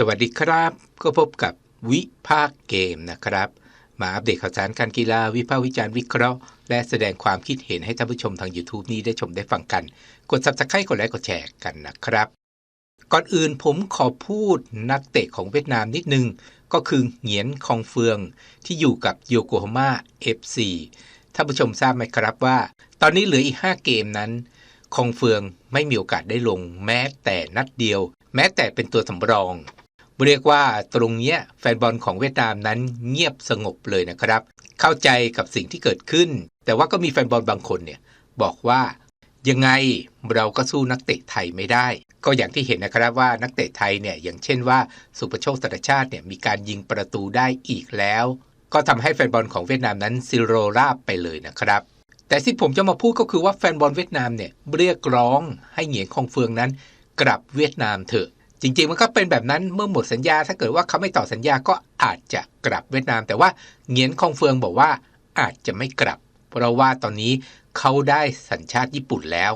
สวัสดีครับ ก็พบกับวิภาคเกมนะครับ มาอัปเดตข่าวสารการกีฬาวิพากษ์วิจารณ์วิเคราะห์ และแสดงความคิดเห็นให้ท่านผู้ชมทาง YouTube นี้ได้ชมได้ฟังกัน กด Subscribe กดไลค์กดแชร์กันนะครับ ก่อนอื่นผมขอพูดนักเตะของเวียดนามนิดนึง ก็คือเหงียนคองเฟืองที่อยู่กับโยโกฮาม่า FC ท่านผู้ชมทราบไหมครับว่า ตอนนี้เหลืออีก 5 เกมนั้น คองเฟืองไม่มีโอกาสได้ลง แม้แต่นัดเดียว แม้แต่เป็นตัวสำรอง เรียกว่าตรงเนี้ยแฟนบอลของเวียดนามนั้นเงียบสงบเลยนะครับ เข้าใจกับสิ่งที่เกิดขึ้น แต่ว่าก็มีแฟนบอลบางคนเนี่ยบอกว่ายังไงเราก็สู้นักเตะไทยไม่ได้ ก็อย่างที่เห็นนะครับว่านักเตะไทยเนี่ยอย่างเช่นว่าสุประโชคสัตชาติเนี่ยมีการยิงประตูได้อีกแล้ว ก็ทำให้แฟนบอลของเวียดนามนั้นซิโรราบไปเลยนะครับ แต่ที่ผมจะมาพูดก็คือว่าแฟนบอลเวียดนามเนี่ยเรียกร้องให้เหงียนคองเฟืองนั้น กลับเวียดนามเถอะ จริงๆ มันก็เป็นแบบนั้นเมื่อหมดสัญญา ถ้าเกิดว่าเขาไม่ต่อสัญญาก็อาจจะกลับเวียดนาม แต่ว่าเงียนคองเฟืองบอกว่าอาจจะไม่กลับ เพราะว่าตอนนี้เขาได้สัญชาติญี่ปุ่นแล้ว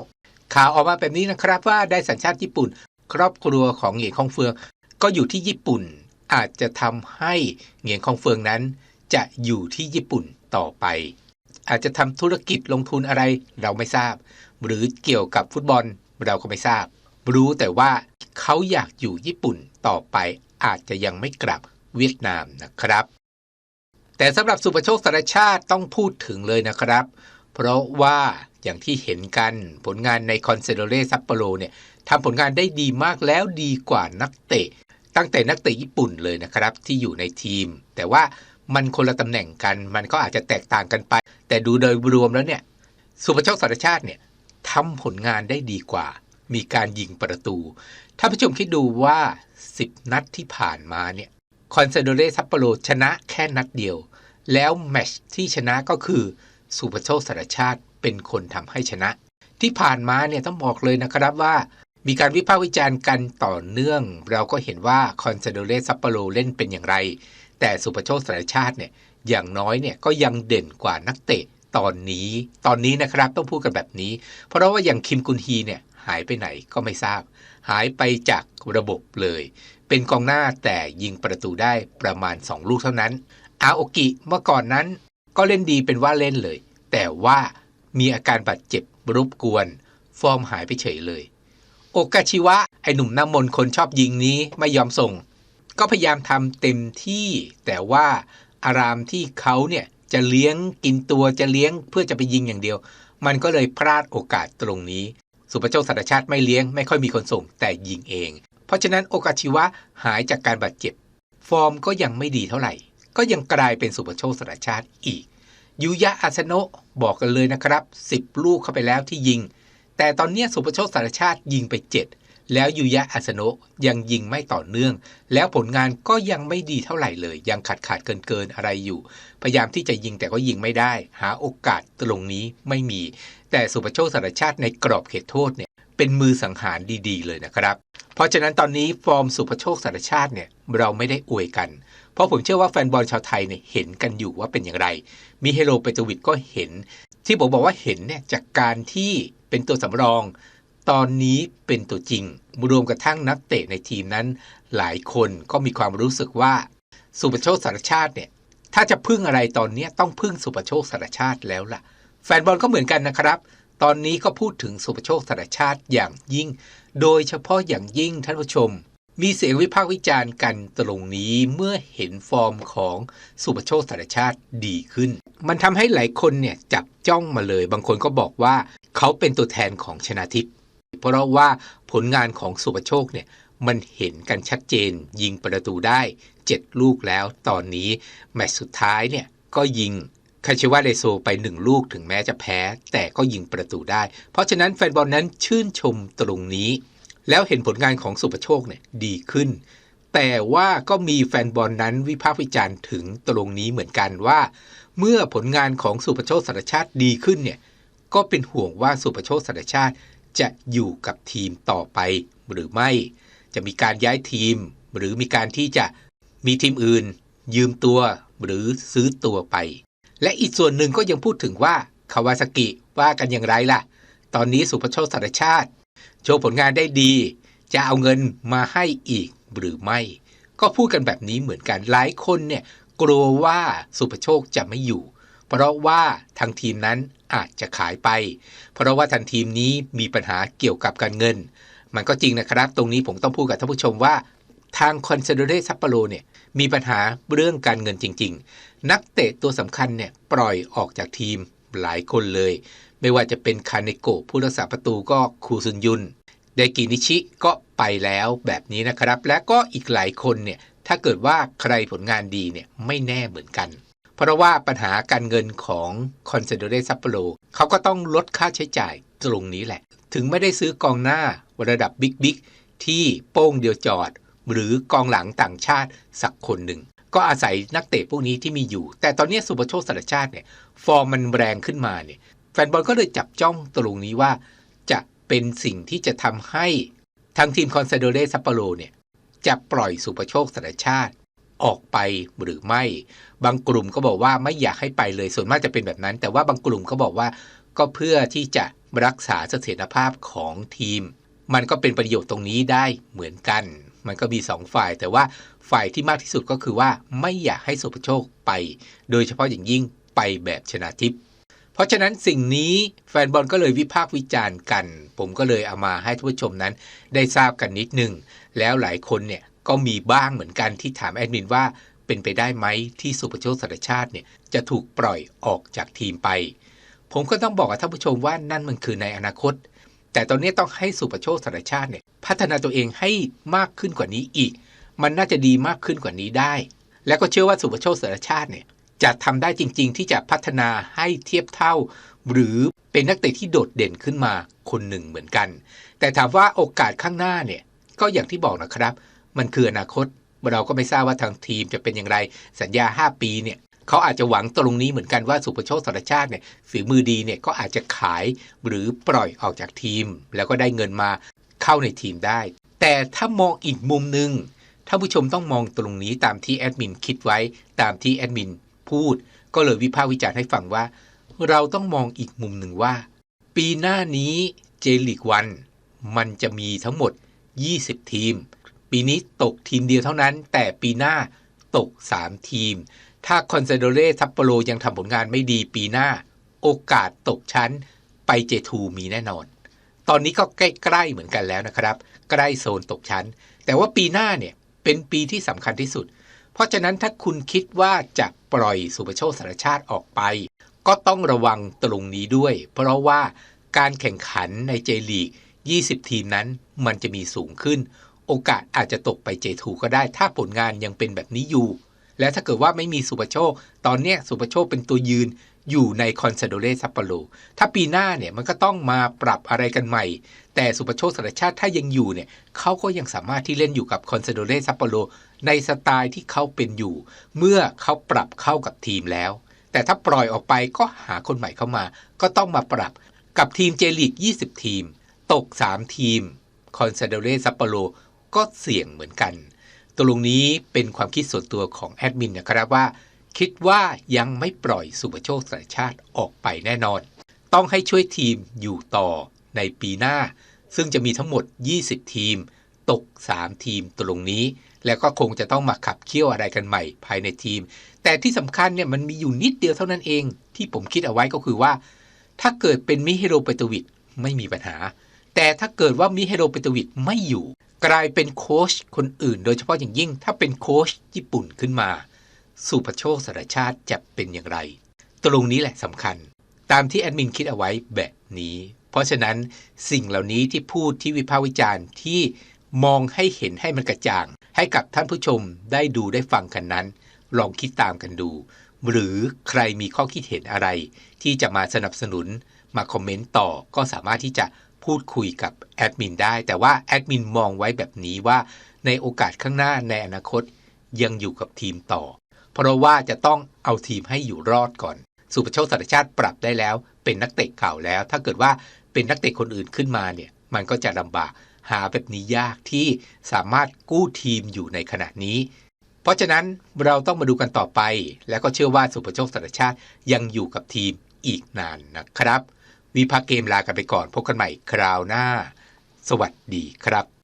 ข่าวออกมาแบบนี้นะครับว่าได้สัญชาติญี่ปุ่น ครอบครัวของเหงียนคองเฟือง ก็อยู่ที่ญี่ปุ่น อาจจะทำให้เหงียนคองเฟืองนั้น จะอยู่ที่ญี่ปุ่นต่อไป อาจจะทำธุรกิจลงทุนอะไรเราไม่ทราบ หรือเกี่ยวกับฟุตบอลเราก็ไม่ทราบ รู้แต่ว่า เขาอยากอยู่ญี่ปุ่นต่อไปอาจจะยังไม่กลับเวียดนามนะครับ แต่สำหรับสุประโชคสารชาติต้องพูดถึงเลยนะครับ เพราะว่าอย่างที่เห็นกันผลงานในคอนเซโดเรซัปโปโรเนี่ยทำผลงานได้ดีมากแล้วดีกว่านักเตะ ตั้งแต่นักเตะญี่ปุ่นเลยนะครับ ที่อยู่ในทีม แต่ว่ามันคนละตำแหน่งกัน มันก็อาจจะแตกต่างกันไป แต่ดูโดยรวมแล้วเนี่ย สุประโชคสารชาติเนี่ยทำผลงานได้ดีกว่า มีการยิงประตู ถ้าผู้ชมคิดดูว่า 10 นัดที่ผ่านมาเนี่ยคอนเซโดเรซัปโปโรชนะแค่นัดเดียว แล้วแมชที่ชนะก็คือสุปโชคสารชาติเป็นคนทำให้ชนะ ที่ผ่านมาเนี่ยต้องบอกเลยนะครับว่า มีการวิพากษ์วิจารณ์กันต่อเนื่อง เราก็เห็นว่าคอนเซโดเรซัปโปโรเล่นเป็นอย่างไร แต่สุปโชคสารชาติเนี่ยอย่างน้อยเนี่ยก็ยังเด่นกว่านักเตะตอนนี้ ตอนนี้นะครับต้องพูดกันแบบนี้ เพราะว่าอย่างคิมกุนฮีเนี่ย หายไปไหนก็ไม่ทราบ หายไปจากระบบเลย เป็นกองหน้าแต่ยิงประตูได้ประมาณ 2 ลูกเท่านั้น อาโอกิเมื่อก่อนนั้นก็เล่นดีเป็นว่าเล่นเลย แต่ว่ามีอาการบาดเจ็บรบกวน ฟอร์มหายไปเฉยเลย โอกาชิวะ ไอหนุ่มน้ำมนต์คนชอบยิงนี้ไม่ยอมส่ง ก็พยายามทำเต็มที่ แต่ว่าอารามที่เขาเนี่ยจะเลี้ยงกินตัวจะเลี้ยงเพื่อจะไปยิงอย่างเดียว มันก็เลยพลาดโอกาสตรงนี้ สุประโชคสัตชาติไม่เลี้ยงไม่ค่อยมีคนส่งแต่ยิงเอง เพราะฉะนั้นโอกาชิวะหายจากการบาดเจ็บ ฟอร์มก็ยังไม่ดีเท่าไหร่ ก็ยังกลายเป็นสุประโชคสัตชาติอีกยูยะอาสโนะบอกกันเลยนะครับ 10 ลูกเข้าไปแล้วที่ยิง แต่ตอนนี้สุประโชคสารชาติยิงไป 7 แล้วยูยะอาสโนะยังยิงไม่ต่อเนื่อง แล้วผลงานก็ยังไม่ดีเท่าไหร่เลย ยังขาดขาดเกินเกินอะไรอยู่ พยายามที่จะยิงแต่ก็ยิงไม่ได้ หาโอกาสตรงนี้ไม่มี แต่สุประโชคสารชาติในกรอบเขตโทษเนี่ยเป็นมือสังหารดีๆ เลยนะครับ เพราะฉะนั้นตอนนี้ฟอร์มสุประโชคสารชาติเนี่ยเราไม่ได้อวยกัน เพราะผมเชื่อว่าแฟนบอลชาวไทยเนี่ยเห็นกันอยู่ว่าเป็นอย่างไร มีเฮโลเปโตวิดก็เห็น ที่ผมบอกว่าเห็นเนี่ยจากการที่เป็นตัวสำรอง ตอนนี้เป็นตัวจริงรวมกระทั่งนักเตะในทีมนั้น หลายคนก็มีความรู้สึกว่าสุประโชคสารชาติเนี่ยถ้าจะพึ่งอะไรตอนนี้ต้องพึ่งสุประโชคสารชาติแล้วล่ะ แฟนบอลก็เหมือนกันนะครับ ตอนนี้ก็พูดถึงสุปโชคสารชาติอย่างยิ่ง โดยเฉพาะอย่างยิ่งท่านผู้ชม มีเสียงวิพากษ์วิจารณ์กันตรงนี้เมื่อเห็นฟอร์มของสุปโชคสารชาติดีขึ้น มันทำให้หลายคนเนี่ยจับจ้องมาเลย บางคนก็บอกว่าเขาเป็นตัวแทนของชนาทิพย์เพราะว่าผลงานของสุปโชคเนี่ยมันเห็นกันชัดเจน ยิงประตูได้ 7 ลูกแล้วตอนนี้ แมตช์สุดท้ายเนี่ยก็ยิง คาชิวาเดโซไป1ลูกถึงแม้จะแพ้ แต่ก็ยิงประตูได้ เพราะฉะนั้นแฟนบอลนั้นชื่นชมตรงนี้ แล้วเห็นผลงานของสุประโชคเนี่ยดีขึ้น แต่ว่าก็มีแฟนบอลนั้นวิพากษ์วิจารณ์ถึงตรงนี้เหมือนกันว่า เมื่อผลงานของสุประโชคสารชาติดีขึ้นเนี่ยก็เป็นห่วงว่าสุประโชคสารชาติจะอยู่กับทีมต่อไปหรือไม่ จะมีการย้ายทีม หรือมีการที่จะมีทีมอื่น ยืมตัวหรือซื้อตัวไป และอีกส่วนหนึ่งก็ยังพูดถึงว่าคาวาซากิว่ากันอย่างไรล่ะ ตอนนี้สุภโชคสารชาติ โชว์ผลงานได้ดี จะเอาเงินมาให้อีกหรือไม่ ก็พูดกันแบบนี้เหมือนกันหลายคนเนี่ยกลัวว่าสุภโชคจะไม่อยู่ เพราะว่าทางทีมนั้นอาจจะขายไป เพราะว่าทางทีมนี้มีปัญหาเกี่ยวกับการเงิน มันก็จริงนะครับ ตรงนี้ผมต้องพูดกับท่านผู้ชมว่า ทางคอนเซโดเรซัปโปโรเนี่ย มีปัญหาเรื่องการเงินจริง ๆ นักเตะตัวสำคัญเนี่ยปล่อยออกจากทีมหลายคนเลย ไม่ว่าจะเป็นคาเนโกผู้รักษาประตูก็คูซุนยุนเดกินิชิก็ไปแล้วแบบนี้นะครับ และก็อีกหลายคนเนี่ยถ้าเกิดว่าใครผลงานดีเนี่ยไม่แน่เหมือนกัน เพราะว่าปัญหาการเงินของคอนเซโดเรซัปโปโรเขาก็ต้องลดค่าใช้จ่ายตรงนี้แหละ ถึงไม่ได้ซื้อกองหน้าระดับบิ๊กบิ๊กที่โป้งเดียวจอด หรือกองหลังต่างชาติสักคนหนึ่ง ก็อาศัยนักเตะพวกนี้ที่มีอยู่ แต่ตอนนี้สุปโชคสารชาติเนี่ยฟอร์มมันแรงขึ้นมาเนี่ยแฟนบอลก็เลยจับจ้องตรงนี้ว่า จะเป็นสิ่งที่จะทำให้ทางทีมคอนซาโดเรซัปโปโรเนี่ยจะปล่อยสุปโชคสารชาติออกไปหรือไม่ บางกลุ่มก็บอกว่าไม่อยากให้ไปเลยส่วนมากจะเป็นแบบนั้น แต่ว่าบางกลุ่มก็บอกว่าก็เพื่อที่จะรักษาเสถียรภาพของทีม มันก็เป็นประโยชน์ตรงนี้ได้เหมือนกัน มันก็มีสองฝ่าย แต่ว่าฝ่ายที่มากที่สุดก็คือว่าไม่อยากให้สุภโชคไป โดยเฉพาะอย่างยิ่งไปแบบชนะทิพย์เพราะฉะนั้นสิ่งนี้แฟนบอลก็เลยวิพากษ์วิจารณ์กัน ผมก็เลยเอามาให้ท่านผู้ชมนั้น ได้ทราบกันนิดนึงแล้วหลายคนเนี่ยก็มีบ้างเหมือนกันที่ถามแอดมินว่าเป็นไปได้ไหมที่สุภโชคสารชาติเนี่ยจะถูกปล่อยออกจากทีมไป ผมก็ต้องบอกกับท่านผู้ชมว่านั่นมันคือในอนาคต แต่ตอนนี้ต้องให้สุภโชคสารชาติเนี่ยพัฒนาตัวเองให้มากขึ้นกว่านี้อีก มันน่าจะดีมากขึ้นกว่านี้ได้ แล้วก็เชื่อว่าสุภโชคสารชาติเนี่ยจะทำได้จริง ๆ ที่จะพัฒนาให้เทียบเท่า หรือเป็นนักเตะที่โดดเด่นขึ้นมาคนหนึ่งเหมือนกัน แต่ถามว่าโอกาสข้างหน้าเนี่ยก็อย่างที่บอกนะครับ มันคืออนาคตเราก็ไม่ทราบว่าทางทีมจะเป็นอย่างไรสัญญา 5 ปีเนี่ย เขาอาจจะหวังตรงนี้เหมือนกันว่าสุภโชคสารชาติเนี่ยฝีมือดีเนี่ยก็อาจจะขายหรือปล่อยออกจากทีม แล้วก็ได้เงินมาเข้าในทีมได้ แต่ถ้ามองอีกมุมหนึ่งท่านผู้ชมต้องมองตรงนี้ตามที่แอดมินคิดไว้ตามที่แอดมินพูด ก็เลยวิพากษ์วิจารณ์ให้ฟังว่า เราต้องมองอีกมุมหนึ่งว่า ปีหน้านี้เจลิกวันมันจะมีทั้งหมด 20 ทีม ปีนี้ตกทีมเดียวเท่านั้น แต่ปีหน้าตก 3 ทีม ถ้าคอนเซโดเรซัปโปโรยังทำผลงานไม่ดีปีหน้า โอกาสตกชั้นไปเจทูมีแน่นอน ตอนนี้ก็ใกล้ๆเหมือนกันแล้วนะครับ ใกล้โซนตกชั้น แต่ว่าปีหน้าเนี่ยเป็นปีที่สำคัญที่สุด เพราะฉะนั้นถ้าคุณคิดว่าจะปล่อยสุปโชคสารชาติออกไป ก็ต้องระวังตรงนี้ด้วย เพราะว่าการแข่งขันในเจลีก 20 ทีมนั้นมันจะมีสูงขึ้น โอกาสอาจจะตกไปเจทูก็ได้ ถ้าผลงานยังเป็นแบบนี้อยู่ และถ้าเกิดว่าไม่มีสุปโชค ตอนเนี้ยสุปโชคเป็นตัวยืนอยู่ในคอนซาโดเรซัปโปโรถ้าปีหน้าเนี่ยมันก็ต้องมาปรับอะไรกันใหม่ แต่สุปโชคสารชาติถ้ายังอยู่เนี่ยเขาก็ยังสามารถที่เล่นอยู่กับคอนซาโดเรซัปโปโรในสไตล์ที่เขาเป็นอยู่ เมื่อเขาปรับเข้ากับทีมแล้ว แต่ถ้าปล่อยออกไปก็หาคนใหม่เข้ามา ก็ต้องมาปรับกับทีมเจลีก 20 ทีม ตก 3 ทีมคอนซาโดเรซัปโปโรก็เสี่ยงเหมือนกัน ตรงนี้เป็นความคิดส่วนตัวของแอดมินนะครับว่า คิดว่ายังไม่ปล่อยสุปโชคสารชาติออกไปแน่นอน ต้องให้ช่วยทีมอยู่ต่อในปีหน้า ซึ่งจะมีทั้งหมด 20 ทีม ตก 3 ทีมตรงนี้ แล้วก็คงจะต้องมาขับเคี่ยวอะไรกันใหม่ภายในทีม แต่ที่สำคัญเนี่ยมันมีอยู่นิดเดียวเท่านั้นเอง ที่ผมคิดเอาไว้ก็คือว่า ถ้าเกิดเป็นมิเฮโรเปโตวิดไม่มีปัญหา แต่ถ้าเกิดว่ามิเฮโรเปโตวิดไม่อยู่ กลายเป็นโค้ชคนอื่น โดยเฉพาะอย่างยิ่งถ้าเป็นโค้ชญี่ปุ่นขึ้นมา สุภโชคสารชาติจะเป็นอย่างไร ตรงนี้แหละสำคัญ ตามที่แอดมินคิดเอาไว้แบบนี้ เพราะฉะนั้นสิ่งเหล่านี้ที่พูดที่วิพากษ์วิจารณ์ที่มองให้เห็นให้มันกระจ่าง ให้กับท่านผู้ชมได้ดูได้ฟังกันนั้น ลองคิดตามกันดู หรือใครมีข้อคิดเห็นอะไร ที่จะมาสนับสนุนมาคอมเมนต์ต่อก็สามารถที่จะ พูดคุยกับแอดมินได้ แต่ว่าแอดมินมองไว้แบบนี้ว่าในโอกาสข้างหน้าในอนาคตยังอยู่กับทีมต่อ เพราะว่าจะต้องเอาทีมให้อยู่รอดก่อน สุประโชคสารชาติปรับได้แล้ว เป็นนักเตะเก่าแล้ว ถ้าเกิดว่าเป็นนักเตะคนอื่นขึ้นมาเนี่ยมันก็จะลำบากหาแบบนี้ยากที่สามารถกู้ทีมอยู่ในขณะนี้ เพราะฉะนั้นเราต้องมาดูกันต่อไป แล้วก็เชื่อว่าสุประโชคสารชาติยังอยู่กับทีมอีกนานนะครับ วิพักเกมลากันไปก่อนพบกันใหม่คราวหน้า สวัสดีครับ